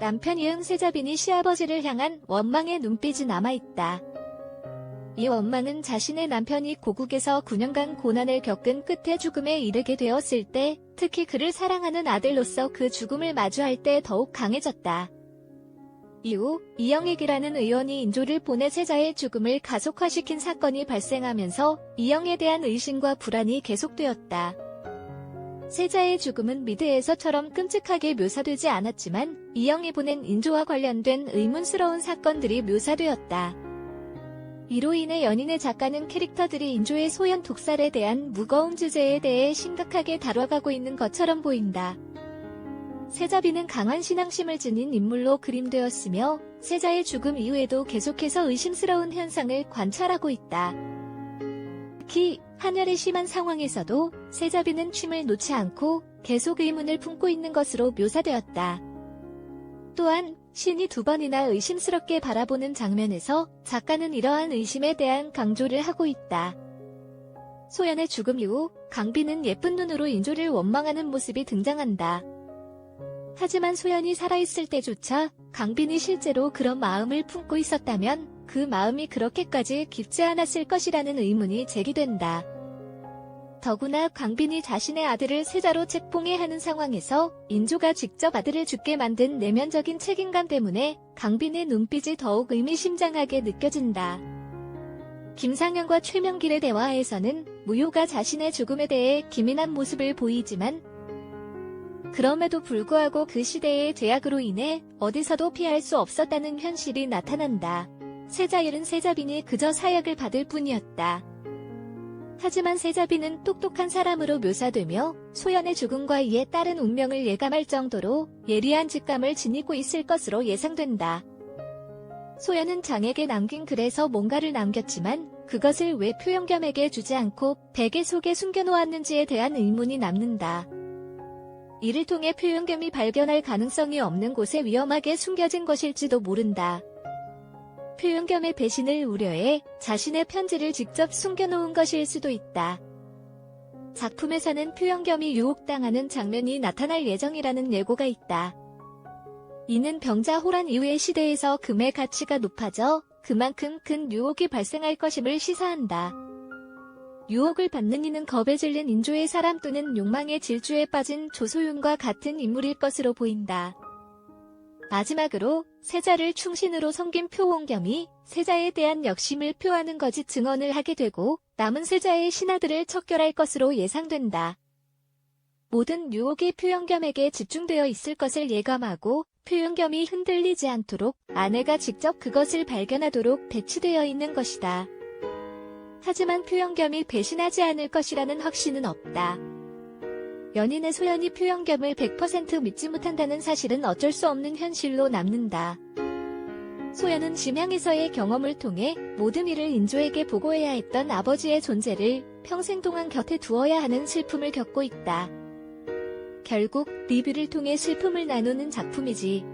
남편 이응 세자빈이 시아버지를 향한 원망의 눈빛이 남아있다. 이 원망은 자신의 남편이 고국에서 9년간 고난을 겪은 끝에 죽음에 이르게 되었을 때, 특히 그를 사랑하는 아들로서 그 죽음을 마주할 때 더욱 강해졌다. 이후 이영익이라는 의원이 인조를 보내 세자의 죽음을 가속화시킨 사건이 발생하면서 이영에 대한 의심과 불안이 계속되었다. 세자의 죽음은 미드에서처럼 끔찍하게 묘사되지 않았지만 이영이 보낸 인조와 관련된 의문스러운 사건들이 묘사되었다. 이로 인해 연인의 작가는 캐릭터들이 인조의 소연 독살에 대한 무거운 주제에 대해 심각하게 다뤄가고 있는 것처럼 보인다. 세자비는 강한 신앙심을 지닌 인물로 그림되었으며 세자의 죽음 이후에도 계속해서 의심스러운 현상을 관찰하고 있다. 특히 한열이 심한 상황에서도 세자비는 춤을 놓지 않고 계속 의문을 품고 있는 것으로 묘사되었다. 또한 신이 두 번이나 의심스럽게 바라보는 장면에서 작가는 이러한 의심에 대한 강조를 하고 있다. 소연의 죽음 이후 강비는 예쁜 눈으로 인조를 원망하는 모습이 등장한다. 하지만 소연이 살아있을 때조차 강빈이 실제로 그런 마음을 품고 있었다면 그 마음이 그렇게까지 깊지 않았을 것이라는 의문이 제기된다. 더구나 강빈이 자신의 아들을 세자로 책봉해 하는 상황에서 인조가 직접 아들을 죽게 만든 내면적인 책임감 때문에 강빈의 눈빛이 더욱 의미심장하게 느껴진다. 김상현과 최명길의 대화에서는 무효가 자신의 죽음에 대해 기민한 모습을 보이지만 그럼에도 불구하고 그 시대의 제약으로 인해 어디서도 피할 수 없었다는 현실이 나타난다. 세자율은 세자빈이 그저 사약을 받을 뿐이었다. 하지만 세자빈은 똑똑한 사람으로 묘사되며 소연의 죽음과 이에 따른 운명을 예감할 정도로 예리한 직감을 지니고 있을 것으로 예상된다. 소연은 장에게 남긴 글에서 뭔가를 남겼지만 그것을 왜 표현겸에게 주지 않고 베개 속에 숨겨놓았는지에 대한 의문이 남는다. 이를 통해 표현겸이 발견할 가능성이 없는 곳에 위험하게 숨겨진 것일지도 모른다. 표현겸의 배신을 우려해 자신의 편지를 직접 숨겨놓은 것일 수도 있다. 작품에서는 표현겸이 유혹당하는 장면이 나타날 예정이라는 예고가 있다. 이는 병자 호란 이후의 시대에서 금의 가치가 높아져 그만큼 큰 유혹이 발생할 것임을 시사한다. 유혹을 받는 이는 겁에 질린 인조의 사람 또는 욕망의 질주에 빠진 조소윤과 같은 인물일 것으로 보인다. 마지막으로 세자를 충신으로 섬긴 표홍겸이 세자에 대한 역심을 표하는 거짓 증언을 하게 되고 남은 세자의 신하들을 척결할 것으로 예상된다. 모든 유혹이 표현겸에게 집중되어 있을 것을 예감하고 표현겸이 흔들리지 않도록 아내가 직접 그것을 발견하도록 배치되어 있는 것이다. 하지만 표현겸이 배신하지 않을 것이라는 확신은 없다. 연인의 소연이 표현겸을 100% 믿지 못한다는 사실은 어쩔 수 없는 현실로 남는다. 소연은 심양에서의 경험을 통해 모든 일을 인조에게 보고해야 했던 아버지의 존재를 평생 동안 곁에 두어야 하는 슬픔을 겪고 있다. 결국 리뷰를 통해 슬픔을 나누는 작품이지.